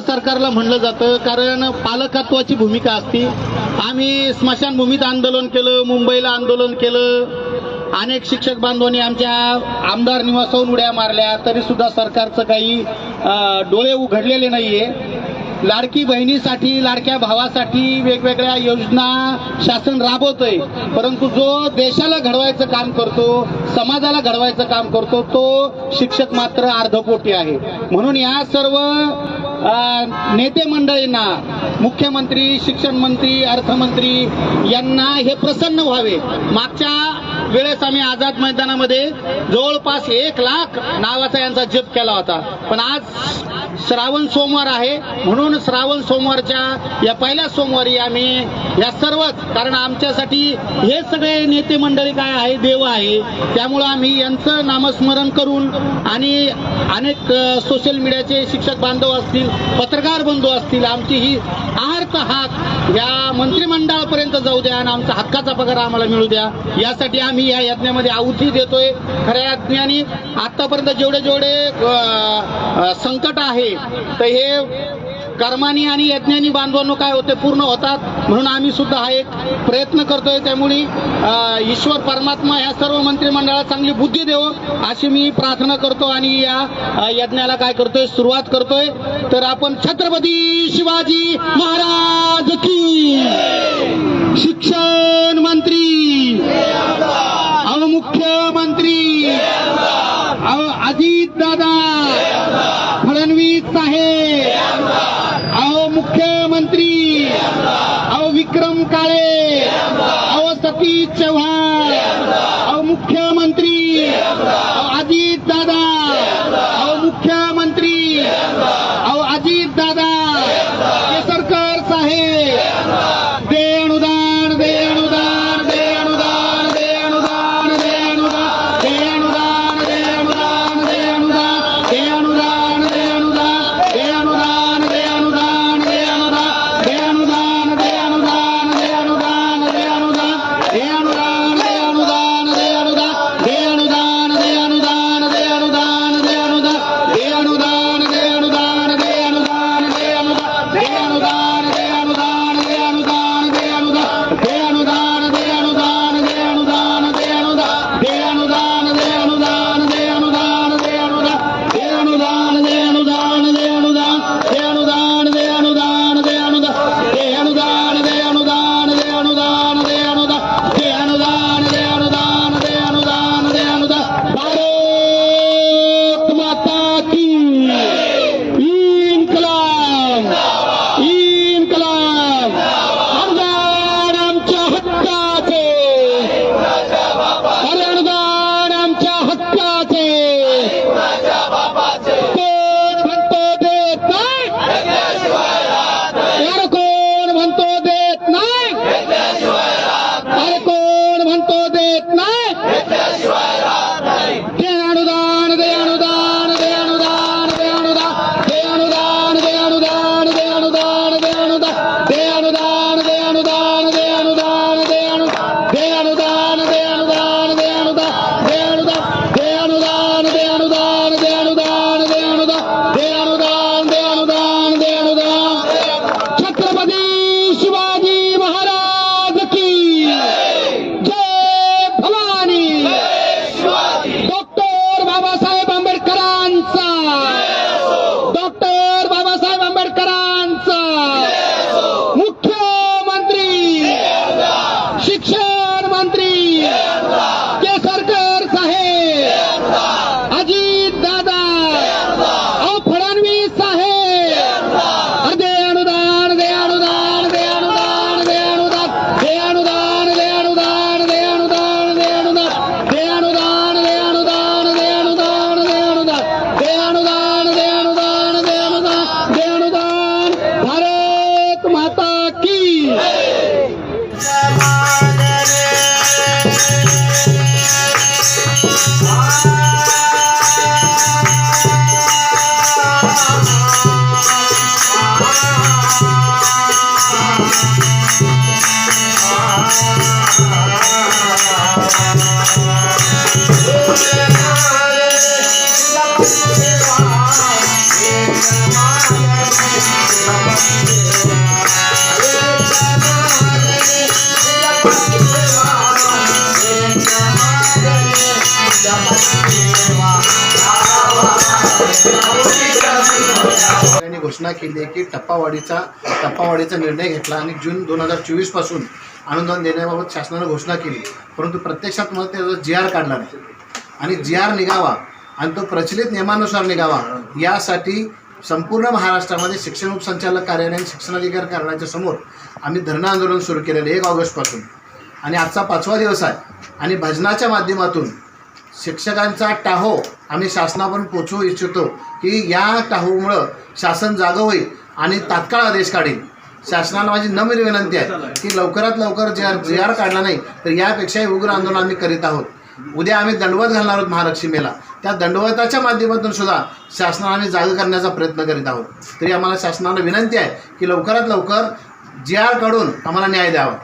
सरकारला म्हणलं जातं कारण पालकत्वाची भूमिका असती. आम्ही स्मशानभूमीत आंदोलन केलं मुंबईला आंदोलन केलं. अनेक शिक्षक बांधवांनी आमच्या आमदार निवासाहून उड्या मारल्या तरीसुद्धा सरकारचं काही डोळे उघडलेले नाहीये. लाडकी बहिणीसाठी लाडक्या भावासाठी वेगवेगळ्या योजना शासन राबवत आहे परंतु जो देशाला घडवायचं काम करतो समाजाला घडवायचं काम करतो तो शिक्षक मात्र अर्धपोटी आहे. म्हणून या सर्व नेते मंडळींना मुख्यमंत्री शिक्षण मंत्री अर्थमंत्री यांना हे प्रसन्न व्हावे. मागच्या वेळेस आम्ही आझाद मैदानामध्ये जवळपास एक लाख नावाचा यांचा जप केला होता. पण आज श्रावण सोमवार आहे. म्हणून श्रावण सोमवारच्या या पहिल्या सोमवारी आम्ही या सर्वच कारण आमच्यासाठी हे सगळे नेते मंडळी काय आहे देव आहे. त्यामुळं आम्ही यांचं नामस्मरण करून आणि अनेक सोशल मीडियाचे शिक्षक बांधव असतील पत्रकार बंधू असतील आमची ही आहारचा हात या मंत्रिमंडळापर्यंत जाऊ द्या आणि आमचा हक्काचा पगार आम्हाला मिळू द्या. यासाठी आम्ही या यज्ञामध्ये आहुती देतोय. खऱ्या यज्ञाने आतापर्यंत जेवढे जेवढे संकट आहे तर हे कर्मानी आणि यज्ञानी बांधवांनो काय होते पूर्ण होतात. म्हणून आम्ही सुद्धा हा एक प्रयत्न करतोय. त्यामुळे ईश्वर परमात्मा ह्या सर्व मंत्रिमंडळाला चांगली बुद्धी देव अशी मी प्रार्थना करतो आणि या यज्ञाला काय करतोय सुरुवात करतोय. तर आपण छत्रपती शिवाजी महाराज की शिक्षण मंत्री अव मुख्यमंत्री अव अजित दादा घोषणा केली आहे की टप्पावाढीचा टप्पावाढीचा निर्णय घेतला आणि जून दोन हजार चोवीसपासून अनुदान देण्याबाबत शासनानं घोषणा केली. परंतु प्रत्यक्षात मला त्याचा जी आर काढला नाही आणि जी आर निघावा आणि तो प्रचलित नियमानुसार निघावा यासाठी संपूर्ण महाराष्ट्रामध्ये शिक्षण उपसंचालक कार्यालय आणि शिक्षणाधिकार कार्यालयाच्या समोर आम्ही धरणं आंदोलन सुरू केलेलं एक ऑगस्टपासून आणि आजचा पाचवा दिवस आहे. आणि भजनाच्या माध्यमातून शिक्षकांचा टाहो आम्ही शासनापर्यंत पोचवू इच्छितो की या टाहोमुळं शासन जागं होईल आणि तात्काळ आदेश काढेल शासनाला माझी नम्र विनंती आहे की लवकरात लवकर जे आर जे आर काढला नाही तर यापेक्षाही उग्र आंदोलन आम्ही करीत आहोत. उद्या आम्ही दंडवत घालणार आहोत महालक्ष्मीला. त्या दंडवताच्या माध्यमातून सुद्धा शासनाला आम्ही जागं करण्याचा प्रयत्न करीत आहोत. तरी आम्हाला शासनाला विनंती आहे की लवकरात लवकर जी आर काढून आम्हाला न्याय द्यावा.